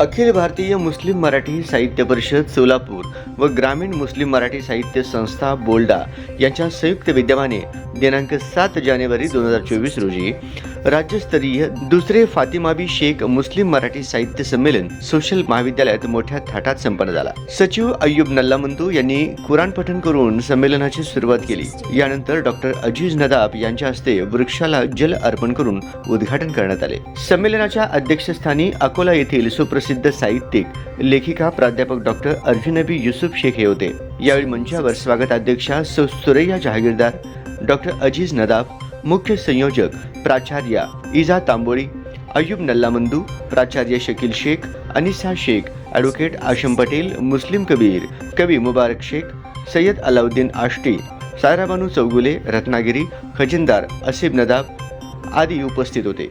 अखिल भारतीय मुस्लिम मराठी साहित्य परिषद सोलापूर व ग्रामीण मुस्लिम मराठी साहित्य संस्था बोल्डा यांच्या संयुक्त विद्यमाने दिनांक सात जानेवारी दोन हजार चोवीस रोजी राज्यस्तरीय दुसरे फातिमाबी शेख मुस्लिम मराठी साहित्य संमेलन सोशल महाविद्यालयात मोठ्या थाटात संपन्न झाला. सचिव अय्यूब नल्लामंतू यांनी कुराण पठण करून संमेलनाची सुरुवात केली. यानंतर डॉक्टर अजीज नदाब यांच्या हस्ते वृक्षाला जल अर्पण करून उद्घाटन करण्यात आले. संमेलनाच्या अध्यक्षस्थानी अकोला येथील सुप्रसिद्ध साहित्यिक लेखिका प्राध्यापक डॉक्टर अर्जुनबी युसुफ शेख हे होते. यावेळी मंचावर स्वागताध्यक्षा सौ सुरैया जहागीरदार डॉक्टर अजीज नदाब मुख्य संयोजक प्राचार्य इजा तांबोळी अयुब नल्लामंदू प्राचार्य शकील शेख अनिसा शेख ॲडव्होकेट आशम पटेल मुस्लिम कबीर कवी मुबारक शेख सय्यद अलाउद्दीन आष्टी सायराबानू चौगुले रत्नागिरी खजिनदार असीब नदाब आदी उपस्थित होते.